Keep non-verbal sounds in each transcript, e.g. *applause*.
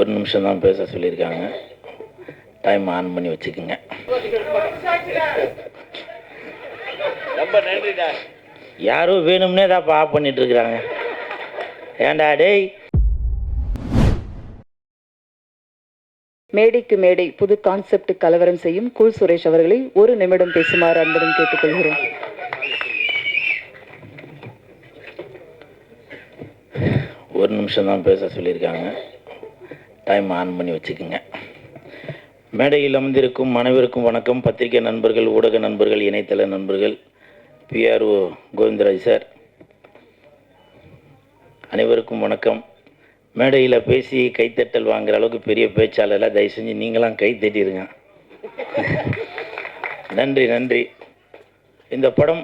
ஒரு நிமிஷம் தான் பேச சொல்லியிருக்காங்க. டைம் ஆன் பண்ணி வச்சுக்கோங்க. ரொம்ப நன்றிடா யாரோ வேணும்னே தான் ஆஃப் பண்ணிட்டு இருக்கிறாங்க ஏன்டா டேய்? மேடைக்கு மேடை புது கான்செப்ட் கலவரம் செய்யும் கூல் சுரேஷ் அவர்களை ஒரு நிமிடம் பேசுமாறு அன்புடன் கேட்டுக்கொள்கிறோம். ஒரு நிமிஷம் தான் பேச சொல்லியிருக்காங்க. டைம் ஆன் பண்ணி வச்சுக்கோங்க. மேடையில் அமர்ந்திருக்கும் அனைவருக்கும் வணக்கம். பத்திரிகை நண்பர்கள் ஊடக நண்பர்கள் இணையதள நண்பர்கள் பிஆர்ஓ கோவிந்தராஜ் சார். அனைவருக்கும் வணக்கம். மேடையில் பேசி கைத்தட்டல் வாங்குற அளவுக்கு பெரிய பேச்சாளர் தயவு செஞ்சு நீங்களாம் கை தட்டிடுங்க *laughs* நன்றி நன்றி. இந்த படம்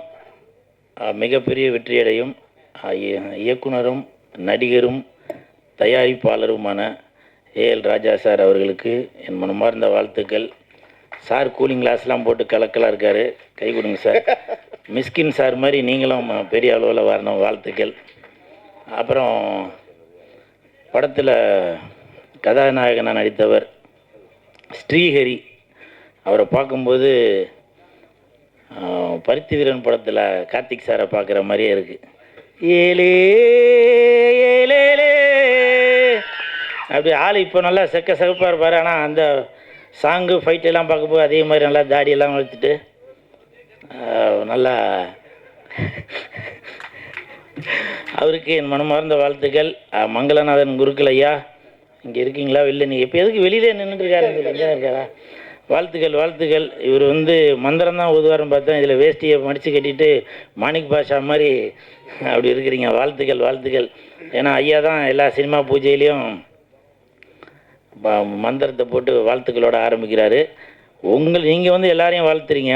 மிகப்பெரிய வெற்றியடையும். இயக்குனரும் நடிகரும் தயாரிப்பாளருமான ஏஎல் ராஜா சார் அவர்களுக்கு என் மனமார்ந்த வாழ்த்துக்கள். சார் கூலிங் கிளாஸ்லாம் போட்டு கலக்கலாக இருக்காரு. கை கொடுங்க சார். மிஸ்கின் சார் மாதிரி நீங்களும் பெரிய அளவில் வரணும் வாழ்த்துக்கள். அப்புறம் படத்தில் கதாநாயகனாக நடித்தவர் ஸ்ரீஹரி. அவரை பார்க்கும்போது பருத்தி வீரன் படத்தில் கார்த்திக் சாரை பார்க்குற மாதிரியே இருக்குது ஏலே ஏலே அப்படி ஆள் இப்போ நல்லா செக்க செகப்பாக இருப்பார் ஆனால் அந்த சாங்கு ஃபைட்டெல்லாம் பார்க்கும்போது அதே மாதிரி நல்லா தாடியெல்லாம் வளர்த்துட்டு நல்லா அவருக்கு என் மனமார்ந்த வாழ்த்துக்கள். மங்களநாதன் குருக்கள் ஐயா இங்கே இருக்கீங்களா? வெளில நீங்கள் இப்போ எதுக்கு வெளியிலே நின்றுட்டுருக்காரு இங்கே இருக்காரா? வாழ்த்துக்கள் வாழ்த்துக்கள். இவர் வந்து மந்திரம் தான் ஓதுவார்னு பார்த்தா இதில் வேஷ்டியை மடித்து கட்டிட்டு மாணிக் பாஷா மாதிரி அப்படி இருக்கிறீங்க. வாழ்த்துக்கள் வாழ்த்துக்கள். ஏன்னா ஐயா தான் எல்லா சினிமா பூஜையிலையும் மந்திரத்தை போட்டு வாழ்த்துக்களோட ஆரம்பிக்கிறாரு. உங்கள் நீங்கள் வந்து எல்லாரையும் வாழ்த்துறீங்க.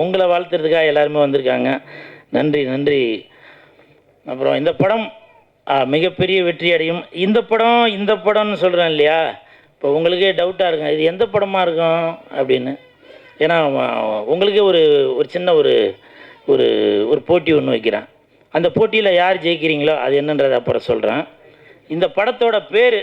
உங்களை வாழ்த்துறதுக்காக எல்லாருமே வந்திருக்காங்க. நன்றி நன்றி. அப்புறம் இந்த படம் மிகப்பெரிய வெற்றி அடையும். இந்த படம் இந்த படம்னு சொல்கிறேன் இல்லையா? இப்போ உங்களுக்கே டவுட்டாக இருக்கும். இது எந்த படமாக இருக்கும் அப்படின்னு. ஏன்னா உங்களுக்கே ஒரு ஒரு சின்ன ஒரு ஒரு ஒரு போட்டி ஒன்று வைக்கிறேன். அந்த போட்டியில் யார் ஜெயிக்கிறீங்களோ அது என்னன்றதை அப்புறம் சொல்கிறேன் இந்த படத்தோட பேர்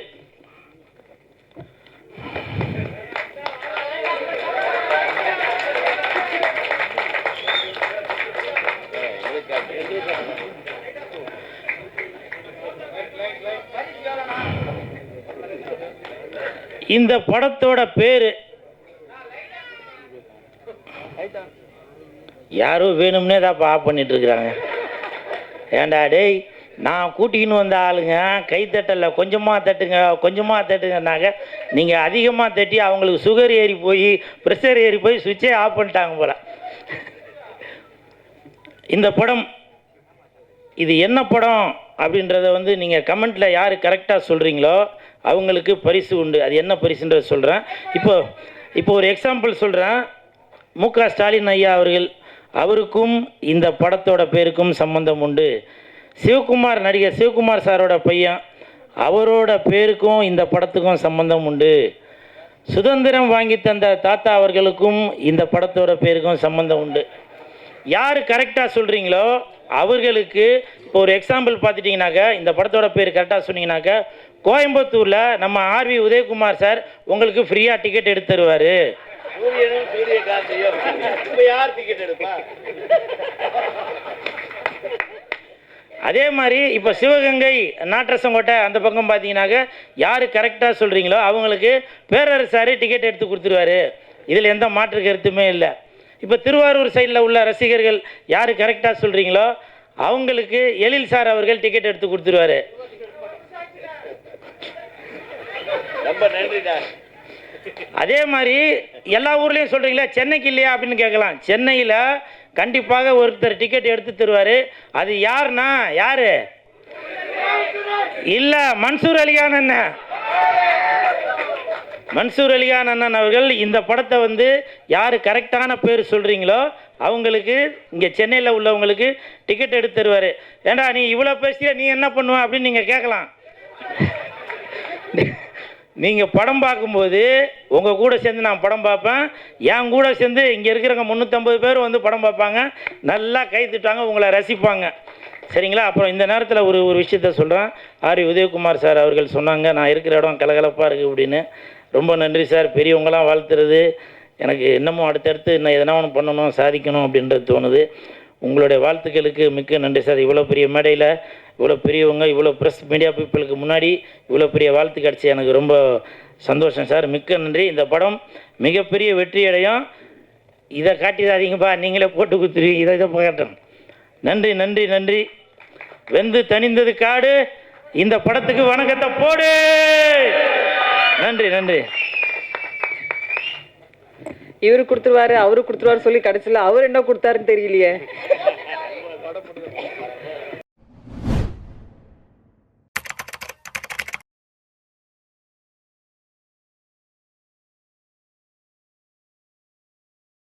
இந்த படத்தோட பேர் யாரோ வேணும்னே தான் ஆஃப் பண்ணிட்டு இருக்கிறாங்க. ஏண்டா டேய் நான் கூட்டிக்கின்னு வந்த ஆளுங்க கை கொஞ்சமாக தட்டுங்க கொஞ்சமாக தட்டுங்கன்னாக்க நீங்கள் அதிகமாக தட்டி அவங்களுக்கு சுகர் ஏறி போய் ப்ரெஷர் ஏறி போய் சுவிட்சே ஆஃப் பண்ணிட்டாங்க போல. இந்த படம் இது என்ன படம் அப்படின்றத வந்து நீங்கள் கமெண்ட்டில் யார் கரெக்டாக சொல்கிறீங்களோ அவங்களுக்கு பரிசு உண்டு. அது என்ன பரிசுன்றத சொல்கிறேன் இப்போ இப்போ ஒரு எக்ஸாம்பிள் சொல்கிறேன் மு க. ஸ்டாலின் ஐயா அவர்கள் அவருக்கும் இந்த படத்தோட பேருக்கும் சம்பந்தம் உண்டு. சிவகுமார் நடிகர் சிவகுமார் சாரோட பையன் அவரோட பேருக்கும் இந்த படத்துக்கும் சம்பந்தம் உண்டு. சுதந்திரம் வாங்கி தந்த தாத்தா அவர்களுக்கும் இந்த படத்தோட பேருக்கும் சம்பந்தம் உண்டு. யார் கரெக்டாக சொல்கிறீங்களோ அவர்களுக்கு இப்போ ஒரு எக்ஸாம்பிள் பார்த்துட்டிங்கனாக்கா இந்த படத்தோட பேர் கரெக்டாக சொன்னீங்கன்னாக்கா கோயம்புத்தூரில் நம்ம ஆர்வி உதயகுமார் சார் உங்களுக்கு ஃப்ரீயாக டிக்கெட் எடுத்து தருவார். அதே மாதிரி இப்போ சிவகங்கை நாட்டரசங்கோட்டை அந்த பக்கம் பார்த்தீங்கன்னாக்க யார் கரெக்டாக சொல்கிறீங்களோ அவங்களுக்கு பேரரசார் டிக்கெட் எடுத்து கொடுத்துருவாரு. இதில் எந்த மாற்று கருத்துமே இல்லை. இப்போ திருவாரூர் சைடில் உள்ள ரசிகர்கள் யார் கரெக்டாக சொல்கிறீங்களோ அவங்களுக்கு எழில் சார் அவர்கள் டிக்கெட் எடுத்து கொடுத்துருவாரு. ரொம்ப நன்றிடா அதே மாதிரி எல்லா ஊர்லேயும் சொல்கிறீங்களா சென்னைக்கு இல்லையா அப்படின்னு கேட்கலாம். சென்னையில் கண்டிப்பாக ஒருத்தர் டிக்கெட் எடுத்து தருவார். அது யாருன்னா யார்? இல்லை மன்சூர் அலிகான் அண்ணன் மன்சூர் அலிகான் அண்ணன் அவர்கள் இந்த படத்தை வந்து யார் கரெக்டான பேர் சொல்கிறீங்களோ அவங்களுக்கு இங்கே சென்னையில் உள்ளவங்களுக்கு டிக்கெட் எடுத்து தருவார். ஏண்டா நீ இவ்வளோ பேசுகிற நீ என்ன பண்ணுவ அப்படின்னு நீங்கள் கேட்கலாம். நீங்கள் படம் பார்க்கும்போது உங்கள் கூட சேர்ந்து நான் படம் பார்ப்பேன். என் கூட சேர்ந்து இங்கே இருக்கிறவங்க முந்நூற்றம்பது பேர் வந்து படம் பார்ப்பாங்க. நல்லா கை திட்டாங்க உங்களை ரசிப்பாங்க. சரிங்களா? அப்புறம் இந்த நேரத்தில் ஒரு ஒரு விஷயத்த சொல்கிறேன் ஆர் உதயகுமார் சார் அவர்கள் சொன்னாங்க நான் இருக்கிற இடம் கலகலப்பாக இருக்குது அப்படின்னு. ரொம்ப நன்றி சார். பெரியவங்களாம் வாழ்த்துறது. எனக்கு இன்னமும் அடுத்தடுத்து இன்னும் எதனா ஒன்று பண்ணணும் சாதிக்கணும் அப்படின்றது தோணுது. உங்களுடைய வாழ்த்துக்களுக்கு மிக்க நன்றி சார். இவ்வளோ பெரிய மேடையில் இவ்வளோ பெரியவங்க இவ்வளோ ப்ரெஸ் மீடியா பீப்புளுக்கு முன்னாடி இவ்வளோ பெரிய வாழ்த்து கிடச்சி எனக்கு ரொம்ப சந்தோஷம் சார். மிக்க நன்றி. இந்த படம் மிகப்பெரிய வெற்றி அடையும். இதை காட்டிடாதீங்கப்பா. நீங்களே போட்டு குத்துருவீங்க இதை இதை பார்க்கட்டும் நன்றி நன்றி நன்றி. வெந்து தணிந்தது காடு. இந்த படத்துக்கு வணக்கத்தை போடு. நன்றி நன்றி. இவரு கொடுத்துருவாரு அவரு கொடுத்துருவாரு சொல்லி கடைசியில அவர் என்ன கொடுத்தாருன்னு தெரியலையே.